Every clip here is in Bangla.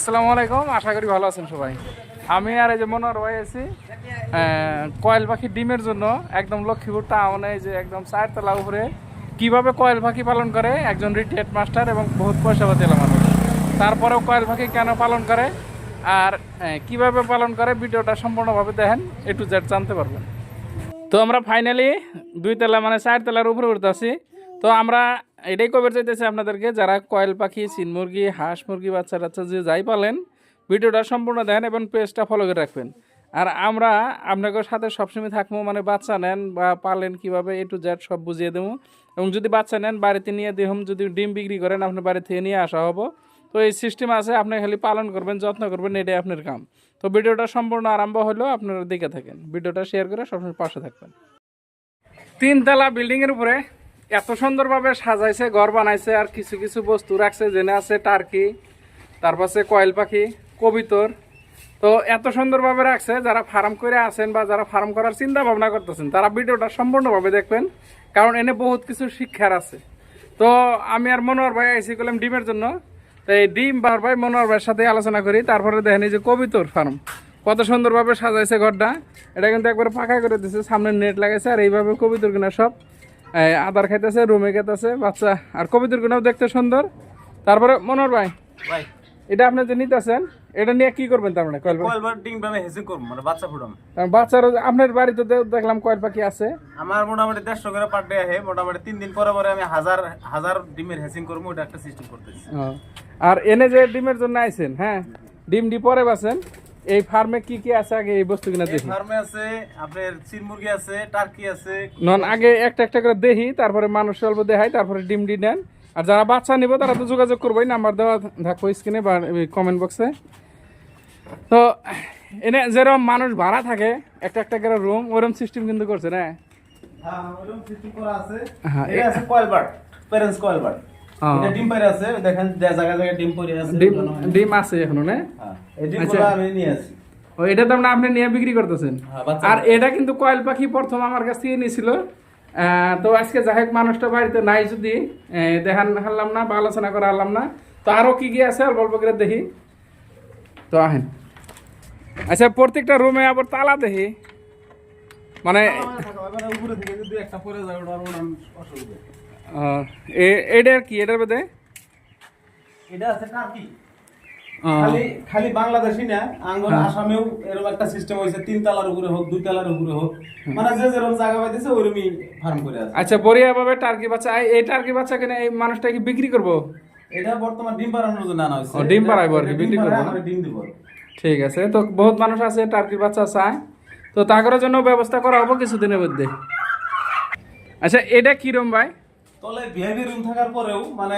আসসালামু আলাইকুম আশা করি ভালো আছেন সবাই। আমি আর এই যে মনোহর ভাই আছি আহ, কয়েল পাখি ডিমের জন্য একদম লক্ষ্মীপুর টাউনে যে একদম চারতলা উপরে। কীভাবে কয়েল পাখি পালন করে? একজন রিটায়ার্ড মাস্টার এবং বহুত পয়সাপাতি এলা মানুষ। তারপরেও কয়েল পাখি কেন পালন করে? আর আহ, কীভাবে পালন করে? ভিডিওটা সম্পূর্ণভাবে দেখেন এ টু জেড জানতে পারবেন। তো আমরা ফাইনালি দুই তলা মানে চার তলার উপরে উঠতে আছি। তো আমরা এটাই কবে চাইতেছে আপনাদেরকে, যারা কয়েল পাখি, চিন মুরগি, হাঁস মুরগি, বাচ্চা টাচ্চা যে যাই পালেন, ভিডিওটা সম্পূর্ণ দেন এবং পেজটা ফলো করে রাখবেন। আর আমরা আপনাদের সাথে সবসময় থাকব মানে বাচ্চা নেন বা পালেন কীভাবে এ টু জেড সব বুঝিয়ে দেবো। এবং যদি বাচ্চা নেন, বাড়িতে নিয়ে দেখুন যদি ডিম বিক্রি করেন, আপনার বাড়ি থেকে নিয়ে আসা হব। তো এই সিস্টেম আছে, আপনি খালি পালন করবেন, যত্ন করবেন, এটাই আপনার কাম। তো ভিডিওটা সম্পূর্ণ আরম্ভ হলেও আপনারা দেখে থাকেন। ভিডিওটা শেয়ার করে সবসময় পাশে থাকবেন। তিনতলা বিল্ডিংয়ের উপরে এত সুন্দরভাবে সাজাইছে, ঘর বানাইছে, আর কিছু কিছু বস্তু রাখছে জেনে আছে টার্কি, তারপর কয়েল পাখি, কবিতর। তো এত সুন্দরভাবে রাখছে, যারা ফার্ম করে আছেন বা যারা ফার্ম করার চিন্তা ভাবনা করতেছেন, তারা ভিডিওটা সম্পূর্ণভাবে দেখবেন, কারণ এনে বহুত কিছু শিক্ষার আছে। তো আমি আর মনোহর ভাই আইসি করলাম ডিমের জন্য, তো এই ডিম বার ভাই মনোহর ভাইয়ের সাথে আলোচনা করি, তারপরে দেখেন এই যে কবিতর ফার্ম, কত সুন্দরভাবে সাজাইছে ঘরটা। এটা কিন্তু একবার পাকা করে দিছে, সামনে নেট লাগাইছে, আর এইভাবে কবিতর কিনা সব আদার খাইতেছে রুমে খাইতেছে বাচ্চা। আর কবিতর কিনাও দেখতে সুন্দর। তারপরে মনোহর ভাই ভাই। এটা আপনি যে নিতেছেন এটা নিয়ে কি করবেন তার মানে? কয়েল পাখি কয়েলবার ডিম ভাবে হেসিং করব মানে বাচ্চা ফুটাম কারণ বাচ্চারও আপনার বাড়িতে দেখলাম কয়েল পাখি আছে। আমার মোটামুটি দেড়শো করে পার ডে আহে মোটামুটি তিন দিন পরে পরে আমি হাজার হাজার ডিমের হেসিং করব ওটা একটা সিস্টেম করতেছি। আর এনে যে ডিমের জন্য আইছেন হ্যাঁ? ডিম ডি পরে বাসেন। এই ফার্মে কি কি আছে আগে এই বস্তু কিনা দেখি। ফার্মে আছে আপনার চিন মুরগি আছে টার্কি আছে নন আগে একটা একটা করে দেখি তারপরে মানুষ অল্প দেখাই তারপরে ডিম ডি নেন। আর যারা বাচ্চা নিব তারা তো যোগাযোগ করবোই নাম্বার দেওয়া থাকব স্ক্রিনে বা কমেন্ট বক্সে তো এনে যেরকম মানুষ ভাড়া থাকে একটা একটা করে রুম ওরকম সিস্টেম কিন্তু করছে না? হ্যাঁ ওরকম সিস্টেম করা আছে। হ্যাঁ, এটা আছে কয়েলবার প্যারেন্টস কয়েলবার হ্যাঁ। এটা ডিম পারে আছে দেখেন যে জায়গা ডিম পরে আছে ডিম ডিম আছে এখনও না? হ্যাঁ এই আচ্ছা। ডিমগুলো আমি নিয়ে আসি। ও এটা তো আপনি নিয়ে বিক্রি করতেছেন? হ্যাঁ, আর এটা কিন্তু কয়েল পাখি প্রথম আমার কাছ থেকে নিয়েছিল তো আজকে যাই মানুষটা বাড়িতে নাই যদি দেখান হারলাম না বা আলোচনা করা হারলাম না। তো আরও কি কি আছে অল্প করে দেখি। তো আহেন। আচ্ছা প্রত্যেকটা রুমে আবার তালা দেখি। মানে উপরে থেকে যদি একটা পরে যায় ওটা অসুবিধা। এটার কি? এটার এটা আছে টার্কি খালি খালি বাংলাদেশি না আঙ্গুর আসামেও এরকম একটা সিস্টেম হয়েছে তিন তালার উপরে হোক দুই তালার উপরে হোক। মানে যে যেরকম জায়গা পাইতেছে ওইরকমই ফার্ম করে আছে। আচ্ছা বড়িয়া ভাবে টার্কি বাচ্চা এই- টার্কি বাচ্চা কিনে এই মানুষটা কি বিক্রি করব? এটা বর্তমান ডিম পাড়ানোর জন্য আনা হয়েছে। ডিম পাড়াইবো আর কি, বিক্রি ডিম করব দিব। ঠিক আছে তো বহুত মানুষ আছে টার্কির বাচ্চা চায়। তো তাগরের জন্য ব্যবস্থা করা হব কিছুদিনের মধ্যে। আচ্ছা এটা কিরম ভাই? তলে ভিআইপি রুম থাকার পরেও মানে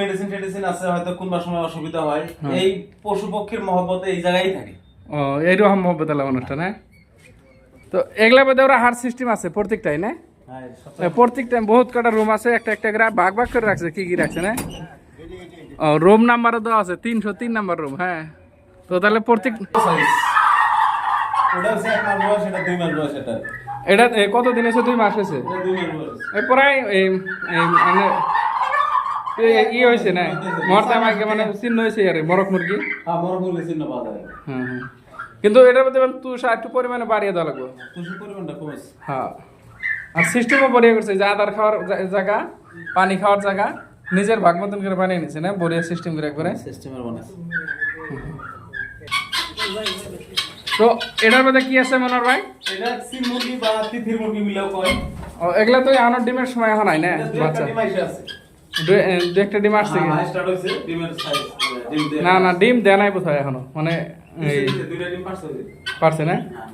মেডিসিন টেডিসিন আছে হয়তো কোনবার সময় অসুবিধা হয় হ্যাঁ। এই পশু পক্ষীর মহব্বতে এই জায়গায় থাকে। ও এইরকম মহব্বত অনুষ্ঠান হ্যাঁ? তো এগুলা মধ্যে ওরা হার সিস্টেম আছে প্রত্যেকটাই না? হ্যাঁ, প্রত্যেকটা বহুত কটা রুম আছে একটা একটা করে ভাগ ভাগ করে রাখছে কি কি রাখছে না? ও রুম নাম্বারও দেওয়া আছে তিনশো তিন নাম্বার রুম হ্যাঁ? তো তাহলে প্রত্যেক ওটা এটা দুই মাস বয়স এটা কত দিন এসে দুই মাস হয়েছে প্রায় মানে ই হয়েছে না? মরতা মাইকে মানে চিহ্ন হয়েছে আর মরক মুরগি? হ্যাঁ হ্যাঁ হ্যাঁ। কিন্তু এটার মধ্যে মানে তুষা একটু পরিমাণে বাড়িয়ে দেওয়া লাগবে। হ্যাঁ। আর সিস্টেমও বড়িয়ে করছে যে আদার খাওয়ার জায়গা পানি খাওয়ার জায়গা নিজের ভাগ মতন করে বানিয়ে নিছে না? বড়িয়া সিস্টেম করে একবারে। সিস্টেমের বানাইছে। তো এটার মধ্যে কি আছে মনোর ভাই? এটা মুরগি বা তিথির মুরগি মিলেও কয়। ও এগুলা তো আনার ডিমের সময় এখন নাই না? বাচ্চা। দু একটা ডিম আসছে? হ্যাঁ দিয়ে না না ডিম দেয় নাই বোধহয় এখনও। মানে পারছে না? হ্যাঁ।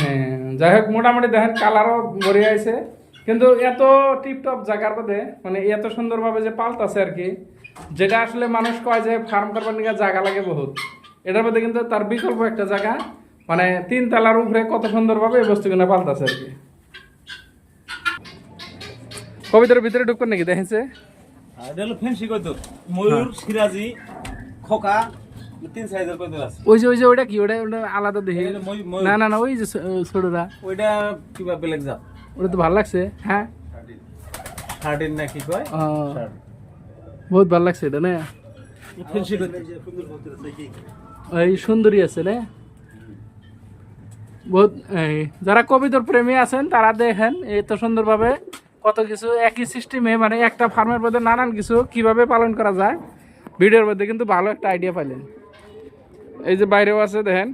হ্যাঁ, যাই হোক মোটামুটি দেখেন কালারও বড়িয়ে আছে কিন্তু এত টিপটপ জায়গার মধ্যে মানে এত সুন্দরভাবে যে পাল্টাছে আর কি যেটা আসলে মানুষ কয় যে ফার্ম করবার নিয়ে জায়গা লাগে বহুত। এটার মধ্যে কিন্তু তার বিকল্প একটা জায়গা মানে তিন তালার উপরে কত সুন্দরভাবে এই বস্তুগুলো পাল্টাছে আর কি। কবিতার ভিতরে ঢুকবেন নাকি? দেখেছে ময়ূর সিরাজি খোকা ওই যে ওই যে ওটা কি? ওটা ওটা আলাদা দেখি। না না না ওই যে ছোটরা। ওইটা কিবা বেলেগ জাত ওটা তো ভালো লাগছে হ্যাঁ। থার্টিন না কি কয়? বহুত ভালো লাগছে এটা না? ফেন্সি করতে এই সুন্দরী আছে বহুত যারা কবিতর প্রেমী আছেন তারা দেখেন এত সুন্দরভাবে কত কিছু একই সিস্টেমে মানে একটা ফার্মের মধ্যে নানান কিছু কীভাবে পালন করা যায়। ভিডিওর মধ্যে কিন্তু ভালো একটা আইডিয়া পাইলেন। এই যে বাইরেও আছে দেখেন।